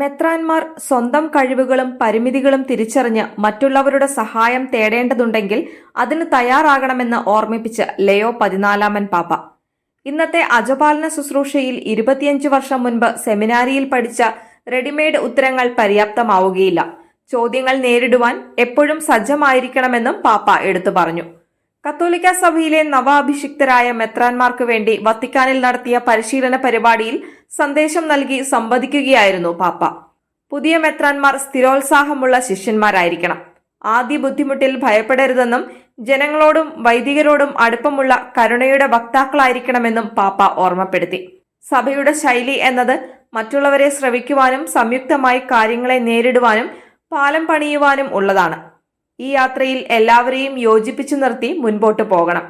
മെത്രാൻമാർ സ്വന്തം കഴിവുകളും പരിമിതികളും തിരിച്ചറിഞ്ഞ് മറ്റുള്ളവരുടെ സഹായം തേടേണ്ടതുണ്ടെങ്കിൽ അതിന് തയ്യാറാകണമെന്ന് ഓർമ്മിപ്പിച്ച് ലയോ പതിനാലാമൻ പാപ്പ. ഇന്നത്തെ അജപാലന ശുശ്രൂഷയിൽ ഇരുപത്തിയഞ്ച് വർഷം മുൻപ് സെമിനാരിയിൽ പഠിച്ച റെഡിമെയ്ഡ് ഉത്തരങ്ങൾ പര്യാപ്തമാവുകയില്ല. ചോദ്യങ്ങൾ നേരിടുവാൻ എപ്പോഴും സജ്ജമായിരിക്കണമെന്നും പാപ്പ എടുത്തു പറഞ്ഞു. കത്തോലിക്ക സഭയിലെ നവാഭിഷിക്തരായ മെത്രാൻമാർക്ക് വേണ്ടി വത്തിക്കാനിൽ നടത്തിയ പരിശീലന പരിപാടിയിൽ സന്ദേശം നൽകി സംവദിക്കുകയായിരുന്നു പാപ്പ. പുതിയ മെത്രാൻമാർ സ്ഥിരോത്സാഹമുള്ള ശിഷ്യന്മാരായിരിക്കണം. ആദ്യ ബുദ്ധിമുട്ടിൽ ഭയപ്പെടരുതെന്നും ജനങ്ങളോടും വൈദികരോടും അടുപ്പമുള്ള കരുണയുടെ വക്താക്കളായിരിക്കണമെന്നും പാപ്പ ഓർമ്മപ്പെടുത്തി. സഭയുടെ ശൈലി എന്നത് മറ്റുള്ളവരെ ശ്രവിക്കുവാനും സംയുക്തമായി കാര്യങ്ങളെ നേരിടുവാനും പാലം പണിയുവാനും ഉള്ളതാണ്. ഈ യാത്രയിൽ എല്ലാവരെയും യോജിപ്പിച്ചു നിർത്തി മുൻപോട്ട് പോകണം.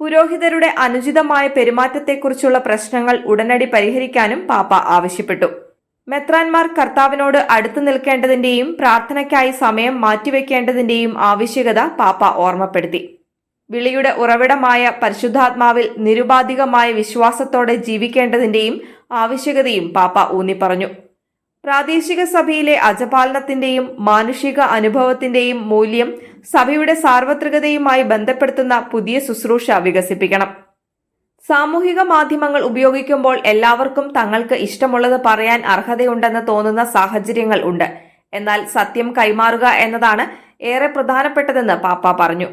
പുരോഹിതരുടെ അനുചിതമായ പെരുമാറ്റത്തെക്കുറിച്ചുള്ള പ്രശ്നങ്ങൾ ഉടനടി പരിഹരിക്കാനും പാപ്പ ആവശ്യപ്പെട്ടു. മെത്രാൻമാർ കർത്താവിനോട് അടുത്തു നിൽക്കേണ്ടതിന്റെയും പ്രാർത്ഥനയ്ക്കായി സമയം മാറ്റിവെക്കേണ്ടതിന്റെയും ആവശ്യകത പാപ്പ ഓർമ്മപ്പെടുത്തി. വിളിയുടെ ഉറവിടമായ പരിശുദ്ധാത്മാവിൽ നിരുപാധികമായ വിശ്വാസത്തോടെ ജീവിക്കേണ്ടതിന്റെയും ആവശ്യകതയും പാപ്പ ഊന്നിപ്പറഞ്ഞു. പ്രാദേശിക സഭയിലെ അജപാലനത്തിന്റെയും മാനുഷിക അനുഭവത്തിന്റെയും മൂല്യം സഭയുടെ സാർവത്രികതയുമായി ബന്ധപ്പെടുത്തുന്ന പുതിയ ശുശ്രൂഷ വികസിപ്പിക്കണം. സാമൂഹിക മാധ്യമങ്ങൾ ഉപയോഗിക്കുമ്പോൾ എല്ലാവർക്കും തങ്ങൾക്ക് ഇഷ്ടമുള്ളത് പറയാൻ അർഹതയുണ്ടെന്ന് തോന്നുന്ന സാഹചര്യങ്ങൾ ഉണ്ട്. എന്നാൽ സത്യം കൈമാറുക എന്നതാണ് ഏറെ പ്രധാനപ്പെട്ടതെന്ന് പാപ്പ പറഞ്ഞു.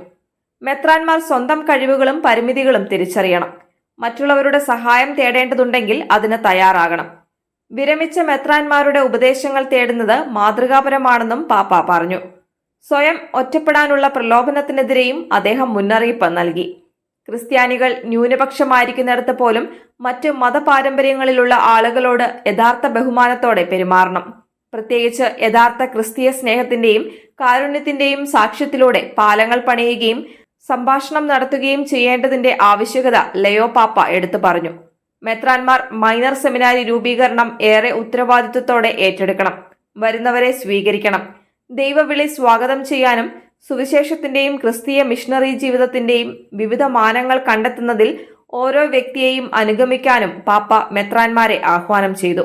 മെത്രാൻമാർ സ്വന്തം കഴിവുകളും പരിമിതികളും തിരിച്ചറിയണം. മറ്റുള്ളവരുടെ സഹായം തേടേണ്ടതുണ്ടെങ്കിൽ അതിന് തയ്യാറാകണം. വിരമിച്ച മെത്രാൻമാരുടെ ഉപദേശങ്ങൾ തേടുന്നത് മാതൃകാപരമാണെന്നും പാപ്പ പറഞ്ഞു. സ്വയം ഒറ്റപ്പെടാനുള്ള പ്രലോഭനത്തിനെതിരെയും അദ്ദേഹം മുന്നറിയിപ്പ് നൽകി. ക്രിസ്ത്യാനികൾ ന്യൂനപക്ഷമായിരിക്കുന്നിടത്ത് പോലും മറ്റ് മതപാരമ്പര്യങ്ങളിലുള്ള ആളുകളോട് യഥാർത്ഥ ബഹുമാനത്തോടെ പെരുമാറണം. പ്രത്യേകിച്ച് യഥാർത്ഥ ക്രിസ്തീയ സ്നേഹത്തിന്റെയും കാരുണ്യത്തിന്റെയും സാക്ഷ്യത്തിലൂടെ പാലങ്ങൾ പണിയുകയും സംഭാഷണം നടത്തുകയും ചെയ്യേണ്ടതിന്റെ ആവശ്യകത ലയോ പാപ്പ എടുത്തു പറഞ്ഞു. മെത്രാൻമാർ മൈനർ സെമിനാരി രൂപീകരണം ഏറെ ഉത്തരവാദിത്വത്തോടെ ഏറ്റെടുക്കണം. വരുന്നവരെ സ്വീകരിക്കണം. ദൈവവിളി സ്വാഗതം ചെയ്യാനും സുവിശേഷത്തിന്റെയും ക്രിസ്തീയ മിഷണറി ജീവിതത്തിന്റെയും വിവിധ മാനങ്ങൾ കണ്ടെത്തുന്നതിൽ ഓരോ വ്യക്തിയെയും അനുഗമിക്കാനും പാപ്പ മെത്രാൻമാരെ ആഹ്വാനം ചെയ്തു.